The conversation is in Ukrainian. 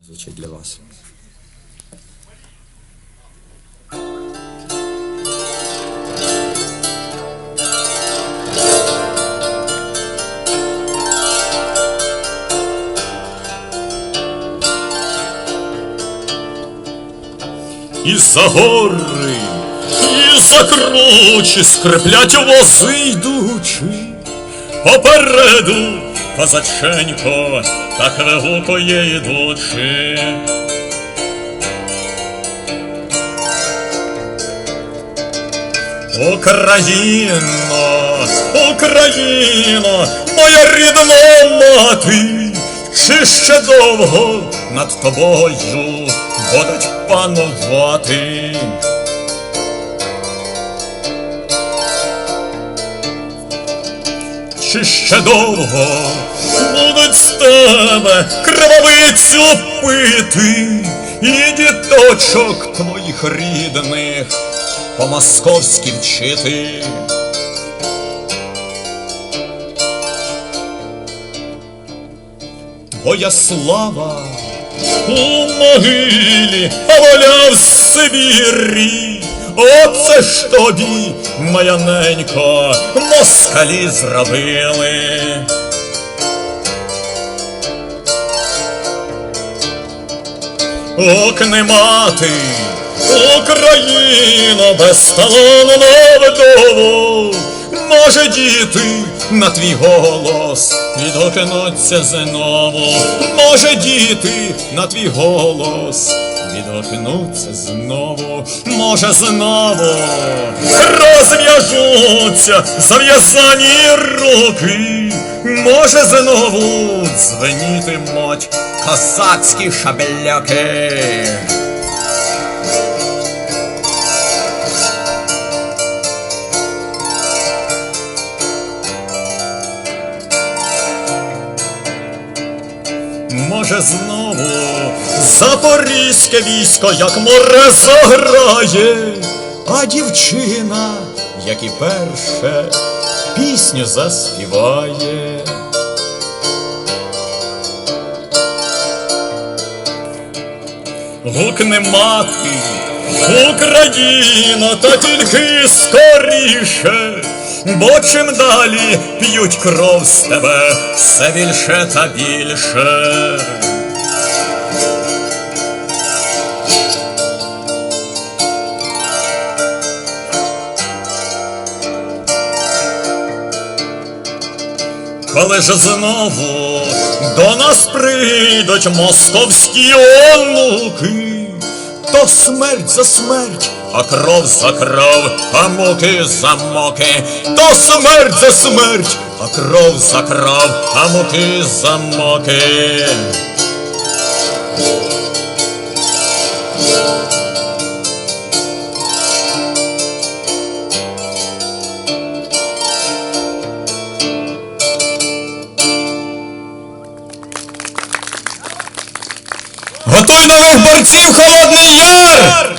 звучить для вас. І за гори, і за кручі скриплять вози йдучи. Попереду козаченько так вигукує ідучи. Україно, Україно, моя рідна мати, чи ще довго над тобою будуть панувати? Чи ще довго будуть з тебе кривавицю пити, і діточок твоїх рідних по-московськи вчити? Твоя слава у могилі, а воля в Сибірі. Оце ж тобі, моя ненько, москалі зробили. Ок не мати, Україна безталанна вдову, може діти на твій голос відгукнуться знову, може діти на твій голос відгукнуться знову, може знову розв'яжуться зав'язані руки, може знову дзвенітимуть козацькі шабельоки. Може знову? Запорізьке військо, як море заграє, а дівчина, як і перше, пісню заспіває. Гукне мати, Україна, та тільки скоріше, бо чим далі п'ють кров з тебе, все більше та більше. Коли ж знову до нас прийдуть московські онуки, то смерть за смерть, а кров за кров, а муки за муки, то смерть за смерть, а кров за кров, а муки за муки. Нових борців, Холодний Яр!